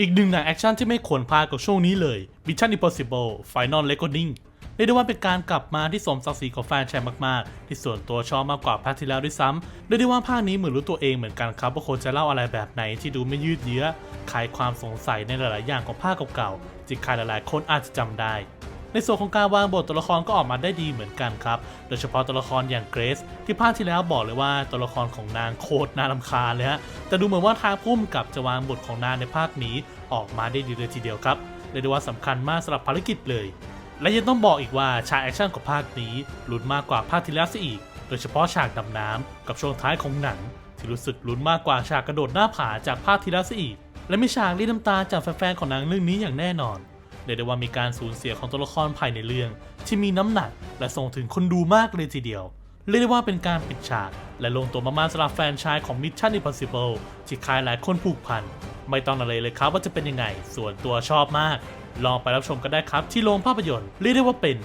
อีกหนึ่งหนังแอคชั่นที่ไม่ควรพลาดกับช่วงนี้เลย Mission Impossible Final Reckoning เรียกได้ว่าเป็นการกลับมาที่สมศักดิ์ศรีของแฟนแชร์มากๆ ที่ส่วนตัวชอบมากกว่าภาคที่แล้วด้วยซ้ำเรียกได้ว่าภาคนี้เหมือนรู้ตัวเองเหมือนกันครับว่าคนจะเล่าอะไรแบบไหนที่ดูไม่ยืดเยื้อคลายความสงสัยในหลายๆอย่างของภาคเก่าๆจิตใครหลายๆ คนอาจจะจำได้ ในส่วนของการวางบทตัวละครก็ออกมาได้ดีเหมือนกันครับ โดยเฉพาะตัวละครอย่างเกรซที่ภาคที่แล้วบอกเลยว่าตัวละครของนางโคตรน่ารำคาญเลยฮะ แต่ดูเหมือนว่าทางพุ่มกับจะวางบทของนางในภาคนี้ออกมาได้ดีเลยทีเดียวครับเรียกได้ว่าสำคัญมากสำหรับภารกิจเลย และยังต้องบอกอีกว่าฉากแอคชั่นของภาคนี้ลุ้นมากกว่าภาคที่แล้วซะอีก โดยเฉพาะฉากดำน้ำกับช่วงท้ายของหนังที่รู้สึกลุ้นมากกว่าฉากกระโดดหน้าผาจากภาคที่แล้วซะอีก และมีฉากรีดน้ำตาจากแฟนๆของหนังเรื่องนี้อย่างแน่นอน เรียกได้ว่ามีการสูญเสียของตัวละครภายในเรื่อง ที่มีน้ำหนักและส่งถึงคนดูมากเลยทีเดียว เรียกได้ว่าเป็นการปิดฉาก และลงตัวมากๆสำหรับแฟนชายของ Mission Impossible ที่คลายหลายคนผูกพัน ไม่ต้องอะไรเลยครับว่าจะเป็นยังไง ส่วนตัวชอบมาก ลองไปรับชมกันได้ครับที่โรงภาพยนตร์เรียกได้ว่าเป็น